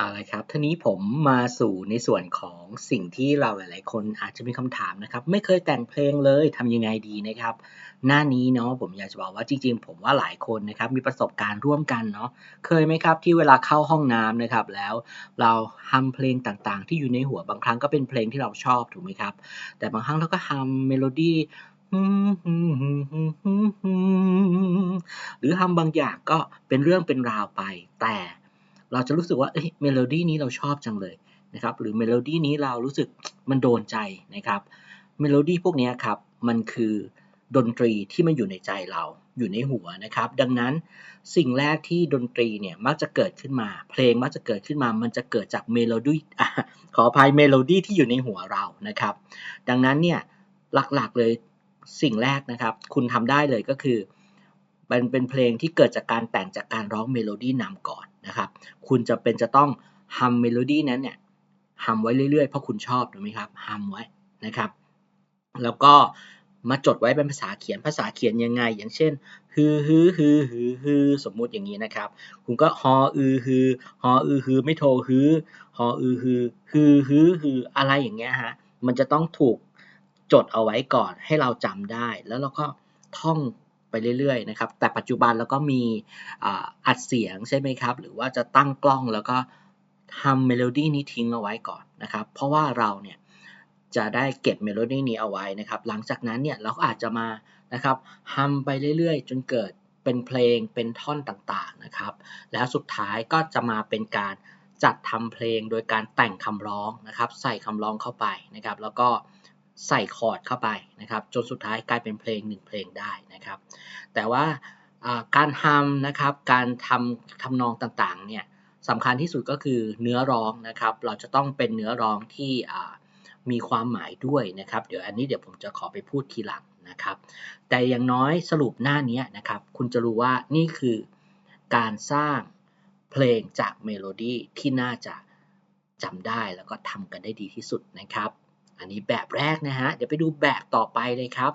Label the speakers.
Speaker 1: เอาละครับทีนี้ผมมาสู่ในส่วนของสิ่งที่เราหลาย ๆ คนอาจจะมีคำถามนะครับ ไม่เคยแต่งเพลงเลยทำยังไงดีนะครับ หน้านี้เนาะผมอยากจะบอกว่าจริง ๆ ผมว่าหลายคนนะครับมีประสบการณ์ร่วมกันเนาะเคยไหมครับที่เวลาเข้าห้องน้ำนะครับ แล้วเราฮัมเพลงต่างๆ ที่อยู่ในหัวบางครั้งก็เป็นเพลงที่เราชอบถูกไหมครับ แต่บางครั้งเราก็ฮัมเมโลดี้หรือฮัมบางอย่างก็เป็นเรื่องเป็นราวไป แต่ เราจะรู้สึกว่าเอ้ยเมโลดี้นี้เราชอบจังเลยนะครับหรือเมโลดี้นี้เรารู้สึกมันโดนใจนะครับเมโลดี้พวกนี้ครับมันคือดนตรีที่มันอยู่ในใจเราอยู่ในหัวนะครับ ดังนั้นสิ่งแรกที่ดนตรีเนี่ยมักจะเกิดขึ้นมา เพลงมักจะเกิดขึ้นมา มันจะเกิดจากเมโลดี้ขออภัยเมโลดี้ที่อยู่ในหัวเรานะครับ ดังนั้นเนี่ยหลักๆเลยสิ่งแรกนะครับ คุณทำได้เลยก็คือ มันเป็นเพลงที่เกิดจากการแต่งจากการร้องเมโลดี้นำก่อนนะครับ คุณจะเป็นจะต้องฮัมเมโลดี้นั้นเนี่ยฮัมไว้เรื่อยๆ เพราะคุณชอบถูกไหมครับฮัมไว้นะครับ แล้วก็มาจดไว้เป็นภาษาเขียนภาษาเขียนยังไง อย่างเช่นฮือฮือฮือฮือฮือสมมุติอย่างนี้นะครับ คุณก็ฮออือฮือฮออือฮือไม่โทรฮือฮออือฮือฮือฮือฮืออะไรอย่างเงี้ยฮะมันจะต้องถูกจดเอาไว้ก่อนให้เราจำได้ แล้วเราก็ท่อง ไปเรื่อยๆนะครับแต่ปัจจุบันเราก็มีอัดเสียงใช่ไหมครับ หรือว่าจะตั้งกล้องแล้วก็ทำเมโลดี้นี้ทิ้งเอาไว้ก่อนนะครับ เพราะว่าเราเนี่ยจะได้เก็บเมโลดี้นี้เอาไว้นะครับ หลังจากนั้นเนี่ยเราก็อาจจะมานะครับฮัมไปเรื่อยๆ จนเกิดเป็นเพลงเป็นท่อนต่างๆนะครับ แล้วสุดท้ายก็จะมาเป็นการจัดทำเพลงโดยการแต่งคำร้องนะครับ ใส่คำร้องเข้าไปนะครับ แล้วก็ ใส่คอร์ดเข้าไปนะครับ จนสุดท้ายกลายเป็นเพลงหนึ่งเพลงได้นะครับ แต่ว่าการทำนะครับ การทำทำนองต่างๆเนี่ยสำคัญที่สุดก็คือเนื้อร้องนะครับ เราจะต้องเป็นเนื้อร้องที่มีความหมายด้วยนะครับ เดี๋ยวอันนี้เดี๋ยวผมจะขอไปพูดทีหลังนะครับ แต่อย่างน้อยสรุปหน้านี้นะครับ คุณจะรู้ว่านี่คือการสร้างเพลงจากเมโลดี้ที่น่าจะจำได้แล้วก็ทำกันได้ดีที่สุดนะครับ อันนี้แบบแรกนะฮะ เดี๋ยวไปดูแบบต่อไปเลยครับ